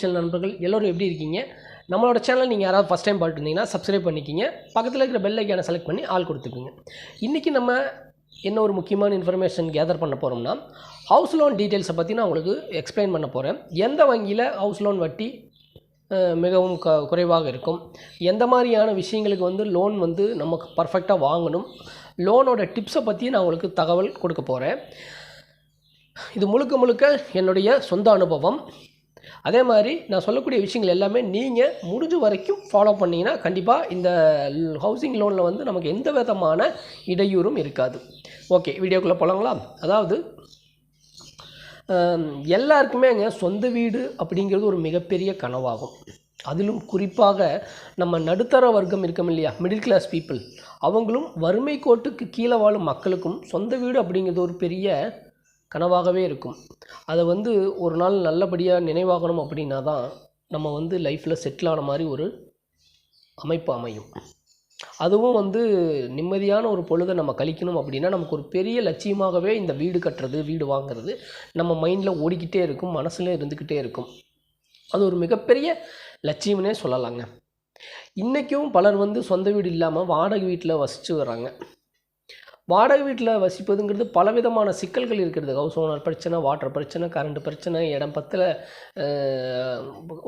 YouTube channel நண்பர்கள் எல்லோரும் எப்படி இருக்கீங்க? நம்மளோட சேனல் நீங்கள் யாராவது ஃபஸ்ட் டைம் பார்த்துருந்தீங்கன்னா சப்ஸ்கிரைப் பண்ணிக்கிங்க. பக்கத்தில் இருக்கிற பெல் ஐக்கானை செலக்ட் பண்ணி ஆள் கொடுத்துக்குங்க. இன்றைக்கி நம்ம என்ன ஒரு முக்கியமான இன்ஃபர்மேஷன் கேதர் பண்ண போகிறோம்னா ஹவுஸ் லோன் டீட்டெயில்ஸை பற்றி நான் உங்களுக்கு எக்ஸ்பிளைன் பண்ண போகிறேன் எந்த வங்கியில் ஹவுஸ் லோன் வட்டி மிகவும் க குறைவாக இருக்கும்? எந்த மாதிரியான விஷயங்களுக்கு வந்து லோன் வந்து நமக்கு பர்ஃபெக்டாக வாங்கணும்? லோனோட டிப்ஸை பற்றி நான் உங்களுக்கு தகவல் கொடுக்க போகிறேன் இது முழுக்க முழுக்க என்னுடைய சொந்த அனுபவம். அதே மாதிரி நான் சொல்லக்கூடிய விஷயங்கள் எல்லாமே நீங்கள் முடிஞ்ச வரைக்கும் ஃபாலோ பண்ணிங்கன்னா கண்டிப்பாக இந்த ஹவுசிங் லோனில் வந்து நமக்கு எந்த விதமான இடையூறும் இருக்காது. ஓகே வீடியோக்குள்ளே போகலாங்களா அதாவது ஆம், எல்லாருக்குமேங்க சொந்த வீடு அப்படிங்கிறது ஒரு மிகப்பெரிய கனவாகும். அதிலும் குறிப்பாக நம்ம நடுத்தர வர்க்கம் இருக்கோம் இல்லையா? மிடில் கிளாஸ் பீப்புள் அவங்களும் வறுமை கோட்டுக்கு கீழே வாழும் மக்களுக்கும் சொந்த வீடு அப்படிங்கிறது ஒரு பெரிய கனவாகவே இருக்கும். அதை வந்து ஒரு நாள் நல்லபடியாக நினைவாகணும் அப்படின்னா தான் நம்ம வந்து லைஃப்பில் செட்டில் ஆன மாதிரி ஒரு அமைப்பு அமையும். அதுவும் வந்து நிம்மதியான ஒரு பொழுதை நம்ம கழிக்கணும் அப்படின்னா நமக்கு ஒரு பெரிய லட்சியமாகவே இந்த வீடு கட்டுறது வீடு வாங்குறது நம்ம மைண்டில் ஓடிக்கிட்டே இருக்கும் மனசில் இருந்துக்கிட்டே இருக்கும். அது ஒரு மிகப்பெரிய லட்சியம்னே சொல்லலாங்க. இன்றைக்கும் பலர் வந்து சொந்த வீடு இல்லாமல் வாடகை வீட்டில் வசித்து வராங்க வாடகை வீட்டில் வசிப்பதுங்கிறது பலவிதமான சிக்கல்கள் இருக்கிறது. ஹவுஸ் ஓனர் பிரச்சனை வாட்டர் பிரச்சனை கரண்ட் பிரச்சனை இடம் பத்தில்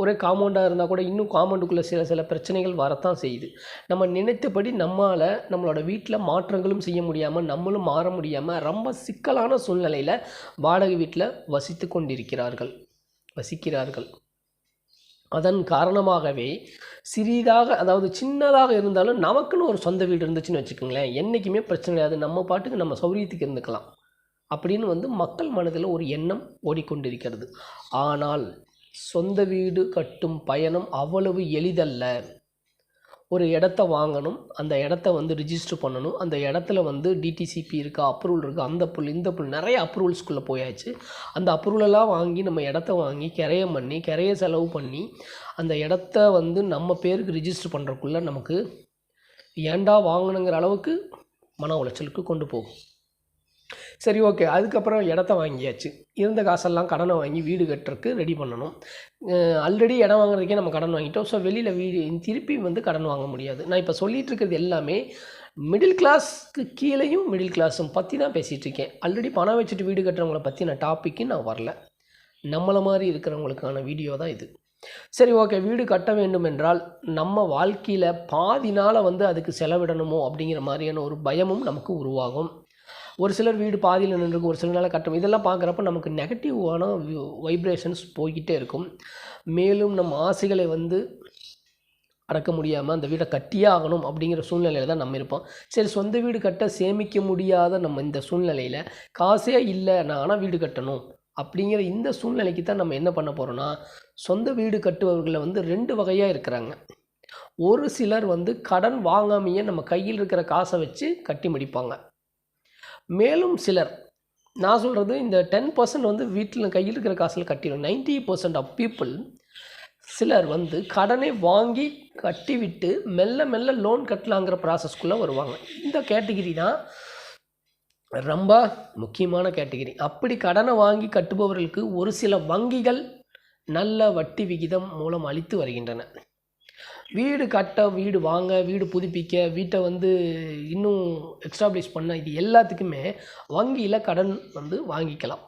ஒரே காம்பவுண்டாக இருந்தால் கூட இன்னும் காம்பவுண்டுக்குள்ளே சில சில பிரச்சனைகள் வரத்தான் செய்யுது. நம்ம நினைத்தபடி நம்மளால் நம்மளோட வீட்டில் மாற்றங்களும் செய்ய முடியாமல் நம்மளும் மாற முடியாமல் ரொம்ப சிக்கலான சூழ்நிலையில் வாடகை வீட்டில் வசித்து கொண்டிருக்கிறார்கள். வசிக்கிறார்கள். அதன் காரணமாகவே சிறிதாக அதாவது சின்னதாக இருந்தாலும் நமக்குன்னு ஒரு சொந்த வீடு இருந்துச்சுன்னு வச்சுக்கோங்களேன். என்றைக்குமே பிரச்சனை கிடையாது. நம்ம பாட்டுக்கு நம்ம சௌரியத்துக்கு இருந்துக்கலாம். அப்படின்னு வந்து மக்கள் மனதில் ஒரு எண்ணம் ஓடிக்கொண்டிருக்கிறது. ஆனால் சொந்த வீடு கட்டும் பயணம் அவ்வளவு எளிதல்ல. ஒரு இடத்த வாங்கணும் அந்த இடத்த வந்து ரிஜிஸ்டர் பண்ணணும். அந்த இடத்துல வந்து டிடிசிபி இருக்கா அப்ரூவல் இருக்கா அந்த புல் இந்த புல் நிறைய அப்ரூவல்ஸ்குள்ளே போயாச்சு. அந்த அப்ரூவலெல்லாம் வாங்கி நம்ம இடத்த வாங்கி கிரையம் பண்ணி கிரைய செலவு பண்ணி அந்த இடத்த வந்து நம்ம பேருக்கு ரிஜிஸ்டர் பண்ணுறக்குள்ளே நமக்கு ஏன்டா வாங்கணுங்கிற அளவுக்கு மன உளைச்சலுக்கு கொண்டு போகும். சரி ஓகே. அதுக்கப்புறம் இடத்த வாங்கியாச்சு. இருந்த காசெல்லாம் கடனை வாங்கி வீடு கட்டுறதுக்கு ரெடி பண்ணணும். ஆல்ரெடி இடம் வாங்குறதுக்கே நம்ம கடன் வாங்கிட்டோம். ஸோ வெளியில் வீடு திருப்பி வந்து கடன் வாங்க முடியாது. நான் இப்போ சொல்லிகிட்டு இருக்கிறது எல்லாமே மிடில் கிளாஸ்க்கு கீழேயும் மிடில் கிளாஸும் பற்றி தான் பேசிகிட்டு இருக்கேன் ஆல்ரெடி பணம் வச்சுட்டு வீடு கட்டுறவங்கள பற்றி நான் டாப்பிக்கு நான் வரல. நம்மளை மாதிரி இருக்கிறவங்களுக்கான வீடியோ தான் இது. சரி ஓகே. வீடு கட்ட வேண்டும் என்றால் நம்ம வாழ்க்கையில் பாதி நாளை வந்து அதுக்கு செலவிடணுமோ அப்படிங்கிற மாதிரியான ஒரு பயமும் நமக்கு உருவாகும். ஒரு சிலர் வீடு பாதியில் நின்றுருக்கு ஒரு சில நாளாக கட்டும். இதெல்லாம் பார்க்குறப்ப நமக்கு நெகட்டிவான வைப்ரேஷன்ஸ் போய்கிட்டே இருக்கும். மேலும் நம்ம ஆசைகளை வந்து அடக்க முடியாமல் அந்த வீடை கட்டியே ஆகணும் அப்படிங்கிற சூழ்நிலையில் தான் நம்ம இருப்போம். சரி சொந்த வீடு கட்ட சேமிக்க முடியாத நம்ம இந்த சூழ்நிலையில் காசே இல்லை நான் ஆனால் வீடு கட்டணும் அப்படிங்கிற இந்த சூழ்நிலைக்கு தான் நம்ம என்ன பண்ண போகிறோன்னா சொந்த வீடு கட்டுபவர்களை வந்து ரெண்டு வகையாக இருக்கிறாங்க. ஒரு சிலர் வந்து கடன் வாங்காமையே நம்ம கையில் இருக்கிற காசை வச்சு கட்டி முடிப்பாங்க. மேலும் சிலர் நான் சொல்கிறது இந்த டென் பர்சன்ட் வந்து வீட்டில் கையில் இருக்கிற காசில் கட்டிடும் நைன்டி பர்சன்ட் ஆஃப் பீப்புள் சிலர் வந்து கடனை வாங்கி கட்டிவிட்டு மெல்ல மெல்ல லோன் கட்டலாங்கிற ப்ராசஸ்க்குள்ளே வருவாங்க. இந்த கேட்டகிரி தான் ரொம்ப முக்கியமான கேட்டகிரி அப்படி கடனை வாங்கி கட்டுபவர்களுக்கு ஒரு சில வங்கிகள் நல்ல வட்டி விகிதம் மூலம் அளித்து வருகின்றன. வீடு கட்ட வீடு வாங்க வீடு புதுப்பிக்க வீட்டை வந்து இன்னும் எக்ஸ்டாப்ளிஷ் பண்ண இது எல்லாத்துக்குமே வங்கியில் கடன் வந்து வாங்கிக்கலாம்.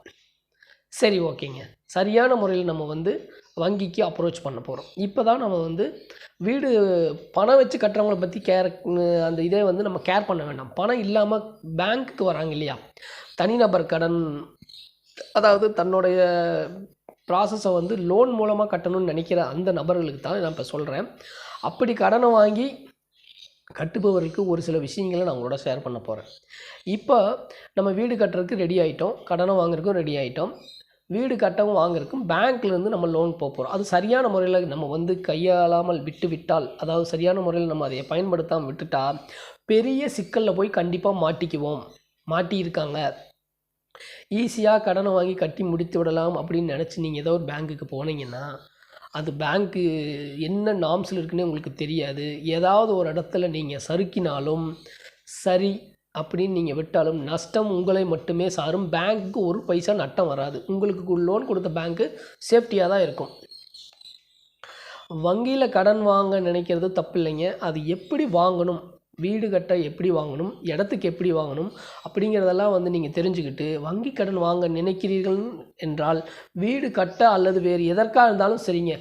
சரி ஓகேங்க. சரியான முறையில் நம்ம வந்து வங்கிக்கு அப்ரோச் பண்ண போகிறோம் இப்போ தான் நம்ம வந்து வீடு பணம் வச்சு கட்டுறவங்கள பற்றி கேர் அந்த இதே வந்து நம்ம கேர் பண்ண வேண்டாம். பணம் இல்லாமல் பேங்க்குக்கு வராங்க இல்லையா? தனிநபர் கடன் அதாவது தன்னுடைய ப்ராசஸை வந்து லோன் மூலமாக கட்டணும்னு நினைக்கிற அந்த நபர்களுக்கு தான் நான் இப்போ சொல்கிறேன் அப்படி கடனை வாங்கி கட்டுபவர்களுக்கு ஒரு சில விஷயங்களை நான் உங்களோட ஷேர் பண்ண போகிறேன் இப்போ நம்ம வீடு கட்டுறதுக்கு ரெடி ஆகிட்டோம் கடனை வாங்குறதுக்கும் ரெடி ஆகிட்டோம் வீடு கட்டவும் வாங்குறதுக்கும் பேங்க்லேருந்து நம்ம லோன் போக போகிறோம் அது சரியான முறையில் நம்ம வந்து கையாளாமல் விட்டு விட்டால் அதாவது சரியான முறையில் நம்ம அதை பயன்படுத்தாமல் விட்டுட்டால் பெரிய சிக்கலில் போய் கண்டிப்பாக மாட்டிக்குவோம். மாட்டியிருக்காங்க. ஈஸியாக கடனை வாங்கி கட்டி முடித்து விடலாம் அப்படின்னு நினச்சி நீங்கள் ஏதோ ஒரு பேங்க்குக்கு போனீங்கன்னா அது பேங்க்கு என்ன நாம்ஸில் இருக்குன்னே உங்களுக்கு தெரியாது. ஏதாவது ஒரு இடத்துல நீங்கள் சறுக்கினாலும் சரி அப்படின்னு நீங்கள் விட்டாலும் நஷ்டம் உங்களை மட்டுமே சாரும். பேங்க்குக்கு ஒரு பைசா நட்டம் வராது. உங்களுக்கு லோன் கொடுத்த பேங்க்கு சேஃப்டியாக தான் இருக்கும். வங்கியில் கடன் வாங்க நினைக்கிறது தப்பு இல்லைங்க அது எப்படி வாங்கணும்? வீடு கட்ட எப்படி வாங்கணும் இடத்துக்கு எப்படி வாங்கணும் அப்படிங்கிறதெல்லாம் வந்து நீங்கள் தெரிஞ்சுக்கிட்டு வங்கி கடன் வாங்க நினைக்கிறீர்கள் என்றால் வீடு கட்ட அல்லது வேறு எதற்காக இருந்தாலும் சரிங்க.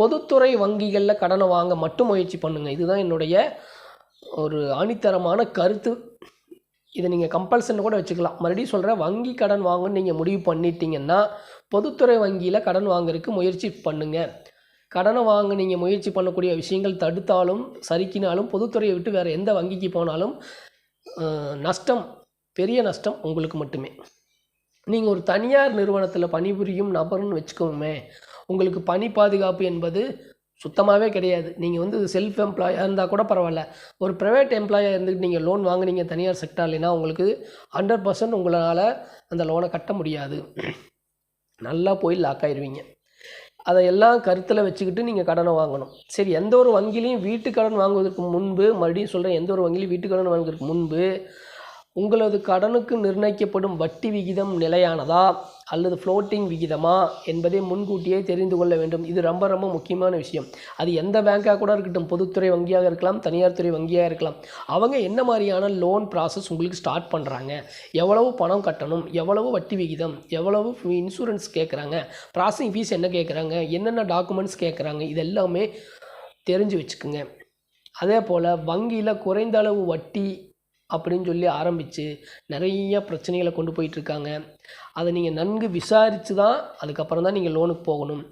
பொதுத்துறை வங்கிகளில் கடனை வாங்க மட்டும் முயற்சி பண்ணுங்கள் இதுதான் என்னுடைய ஒரு ஆணித்தரமான கருத்து. இதை நீங்கள் கம்பல்சன் கூட வச்சுக்கலாம். மறுபடியும் சொல்கிறேன் வங்கி கடன் வாங்கன்னு நீங்கள் முடிவு பண்ணிட்டீங்கன்னா பொதுத்துறை வங்கியில் கடன் வாங்குறதுக்கு முயற்சி பண்ணுங்கள் கடனை வாங்க நீங்கள் முயற்சி பண்ணக்கூடிய விஷயங்கள் தடுத்தாலும் சரிக்கினாலும் பொதுத்துறையை விட்டு வேறு எந்த வங்கிக்கு போனாலும் நஷ்டம் பெரிய நஷ்டம் உங்களுக்கு மட்டுமே. நீங்கள் ஒரு தனியார் நிறுவனத்தில் பணிபுரியும் நபர்னு வச்சுக்கோமே உங்களுக்கு பணி பாதுகாப்பு என்பது சுத்தமாகவே கிடையாது. நீங்கள் வந்து செல்ஃப் எம்ப்ளாயாக இருந்தால் கூட பரவாயில்ல. ஒரு ப்ரைவேட் எம்ப்ளாயாக இருந்துட்டு நீங்கள் லோன் வாங்குனீங்க தனியார் செக்டார்லைனா உங்களுக்கு ஹண்ட்ரட் பர்சன்ட் உங்களால் அந்த லோனை கட்ட முடியாது. நல்லா போய் லாக் ஆயிடுவீங்க அதையெல்லாம் கருத்தில் வச்சுக்கிட்டு நீங்கள் கடனை வாங்கணும். சரி எந்த ஒரு வங்கிலையும் வீட்டு கடன் வாங்குவதற்கு முன்பு மறுபடியும் சொல்கிறேன் எந்த ஒரு வங்கிலையும் வீட்டு கடன் வாங்குவதற்கு முன்பு உங்களது கடனுக்கு நிர்ணயிக்கப்படும் வட்டி விகிதம் நிலையானதா அல்லது ஃப்ளோட்டிங் விகிதமா என்பதை முன்கூட்டியே தெரிந்து கொள்ள வேண்டும். இது ரொம்ப ரொம்ப முக்கியமான விஷயம். அது எந்த பேங்காக கூட இருக்கட்டும் பொதுத்துறை வங்கியாக இருக்கலாம் தனியார் துறை வங்கியாக இருக்கலாம். அவங்க என்ன மாதிரியான லோன் ப்ராசஸ் உங்களுக்கு ஸ்டார்ட் பண்ணுறாங்க எவ்வளவு பணம் கட்டணும்? எவ்வளவு வட்டி விகிதம்? எவ்வளவு இன்சூரன்ஸ் கேட்குறாங்க ப்ராசஸிங் ஃபீஸ் என்ன கேட்குறாங்க என்னென்ன டாக்குமெண்ட்ஸ் கேட்குறாங்க இது எல்லாமே தெரிஞ்சு வச்சுக்குங்க. அதே போல் வங்கியில் குறைந்த அளவு வட்டி அப்படின்னு சொல்லி ஆரம்பித்து நிறைய பிரச்சனைகளை கொண்டு போயிட்டுருக்காங்க. அதை நீங்கள் நன்கு விசாரித்து தான் அதுக்கப்புறம் தான் நீங்கள் லோனுக்கு போகணும்.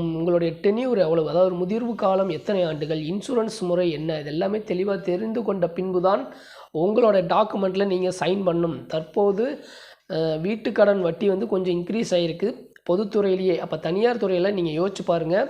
உங்களுடைய டென்யூர் எவ்வளவு? அதாவது ஒரு முதிர்வு காலம் எத்தனை ஆண்டுகள்? இன்சூரன்ஸ் முறை என்ன? இது எல்லாமே தெளிவாக தெரிந்து கொண்ட பின்பு தான் உங்களோட டாக்குமெண்ட்டில் நீங்கள் சைன் பண்ணும். தற்போது வீட்டுக்கடன் வட்டி வந்து கொஞ்சம் இன்க்ரீஸ் ஆகிருக்கு பொதுத்துறையிலேயே அப்போ தனியார் துறையில் நீங்கள் யோசிச்சு பாருங்கள்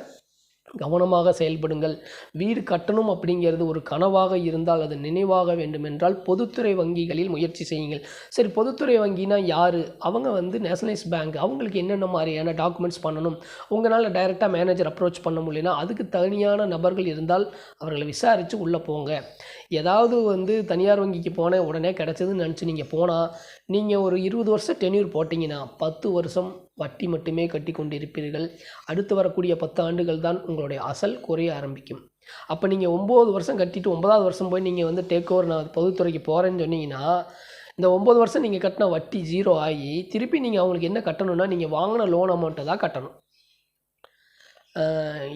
கவனமாக செயல்படுங்கள். வீடு கட்டணும் அப்படிங்கிறது ஒரு கனவாக இருந்தால் அது நினைவாக வேண்டுமென்றால் பொதுத்துறை வங்கிகளில் முயற்சி செய்யுங்கள். சரி பொதுத்துறை வங்கினா யார்? அவங்க வந்து நேஷனலைஸ் பேங்க். அவங்களுக்கு என்னென்ன மாதிரியான டாக்குமெண்ட்ஸ் பண்ணணும்? உங்களால் டைரெக்டாக மேனேஜர் அப்ரோச் பண்ண முடியலனா அதுக்கு தனியான நபர்கள் இருந்தால் அவர்களை விசாரித்து உள்ளே போங்க. ஏதாவது வந்து தனியார் வங்கிக்கு போனேன் உடனே கிடச்சதுன்னு நினச்சி நீங்கள் போனால் நீங்கள் ஒரு இருபது வருஷம் டென்யூர் போட்டிங்கன்னா பத்து வருஷம் வட்டி மட்டுமே கட்டி கொண்டிருப்பீர்கள் அடுத்து வரக்கூடிய பத்து ஆண்டுகள் தான் உங்களுடைய அசல் குறைய ஆரம்பிக்கும். அப்போ நீங்கள் ஒம்பது வருஷம் கட்டிட்டு ஒன்பதாவது வருஷம் போய் நீங்கள் வந்து டேக் ஓவர் நான் பொதுத்துறைக்கு போகிறேன்னு சொன்னீங்கன்னா இந்த ஒம்பது வருஷம் நீங்கள் கட்டின வட்டி ஜீரோ ஆகி திருப்பி நீங்கள் அவங்களுக்கு என்ன கட்டணும்னா நீங்கள் வாங்கின லோன் அமௌண்ட்டை தான் கட்டணும்.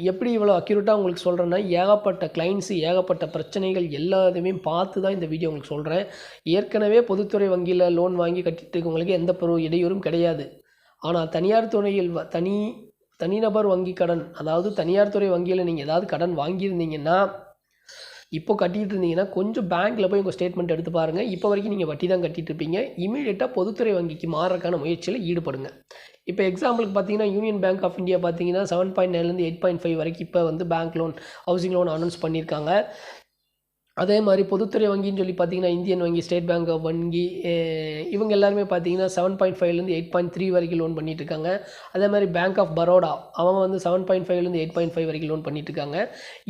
எப்படி இவ்வளோ அக்யூரேட்டாக உங்களுக்கு சொல்கிறேன்னா ஏகப்பட்ட கிளைண்ட்ஸு ஏகப்பட்ட பிரச்சனைகள் எல்லாத்தையுமே பார்த்து தான் இந்த வீடியோ உங்களுக்கு சொல்கிறேன் ஏற்கனவே பொதுத்துறை வங்கியில் லோன் வாங்கி கட்டிட்டு இருக்கவங்களுக்கு எந்த பெரு இடையூறும் கிடையாது. ஆனால் தனியார் துறையில் வ- தனி தனிநபர் வங்கி கடன் அதாவது தனியார் துறை வங்கியில் நீங்கள் ஏதாவது கடன் வாங்கியிருந்தீங்கன்னா இப்போ கட்டிகிட்டு இருந்தீங்கன்னா கொஞ்சம் பேங்க்கில் போய் உங்கள் ஸ்டேட்மெண்ட் எடுத்து பாருங்கள் இப்போ வரைக்கும் நீங்கள் வட்டி தான் கட்டிகிட்டு இருப்பீங்க இமீடியட்டாக பொதுத்துறை வங்கிக்கு மாறுறதுக்கான முயற்சியில் ஈடுபடுங்க. இப்போ எக்ஸாம்பிளுக்கு பார்த்தீங்கன்னா யூனியன் பேங்க் ஆஃப் இந்தியா பார்த்தீங்கன்னா செவன் பாயிண்ட் நைன்லேருந்து எயிட் பாயிண்ட் ஃபைவ் வரைக்கும் இப்போ வந்து bank loan housing loan announce பண்ணியிருக்காங்க. அதே மாதிரி பொதுத்துறை வங்கின்னு சொல்லி பார்த்தீங்கன்னா இந்தியன் வங்கி ஸ்டேட் பேங்க் ஆஃப் வங்கி இவங்க எல்லாருமே பார்த்தீங்கன்னா செவன் பாயிண்ட் ஃபைவ்லேருந்து எயிட் பாயிண்ட் த்ரீ வரைக்கும் லோன் பண்ணிட்டு இருக்காங்க. அதே மாதிரி பேங்க் ஆஃப் பரோடா அவங்க வந்து செவன் பாயிண்ட் ஃபைவ்லேருந்து எயிட் பாயிண்ட் ஃபைவ் வரைக்கும் லோன் பண்ணிட்டு இருக்காங்க.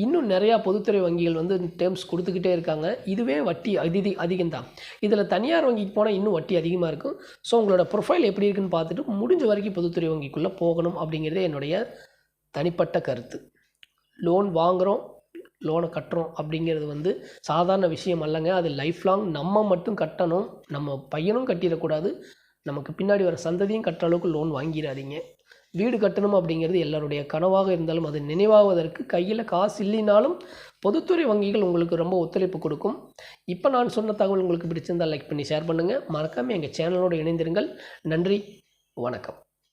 இன்னும் நிறையா பொதுத்துறை வங்கிகள் வந்து டேர்ம்ஸ் கொடுத்துக்கிட்டே இருக்காங்க. இதுவே வட்டி அதிதி அதிகம் தான் இதில் தனியார் வங்கிக்கு போனால் இன்னும் வட்டி அதிகமாக இருக்கும். ஸோ உங்களோட ப்ரொஃபைல் எப்படி இருக்குன்னு பார்த்துட்டு முடிஞ்ச வரைக்கும் பொதுத்துறை வங்கிக்குள்ளே போகணும் அப்படிங்கிறதே என்னுடைய தனிப்பட்ட கருத்து. லோன் வாங்குகிறோம் லோனை கட்டுறோம் அப்படிங்கிறது வந்து சாதாரண விஷயம் அல்லங்க. அது லைஃப் லாங் நம்ம மட்டும் கட்டணும். நம்ம பையனும் கட்டிடக்கூடாது. நமக்கு பின்னாடி வர சந்ததியும் கட்டுற அளவுக்கு லோன் வாங்கிடாதீங்க. வீடு கட்டணும் அப்படிங்கிறது எல்லாருடைய கனவாக இருந்தாலும் அது நினைவாவதற்கு கையில் காசு இல்லைனாலும் பொதுத்துறை வங்கிகள் உங்களுக்கு ரொம்ப ஒத்துழைப்பு கொடுக்கும். இப்போ நான் சொன்ன தகவல் உங்களுக்கு பிடிச்சிருந்தால் லைக் பண்ணி ஷேர் பண்ணுங்கள் மறக்காமல் எங்கள் சேனலோடு இணைந்திருங்கள். நன்றி. வணக்கம்.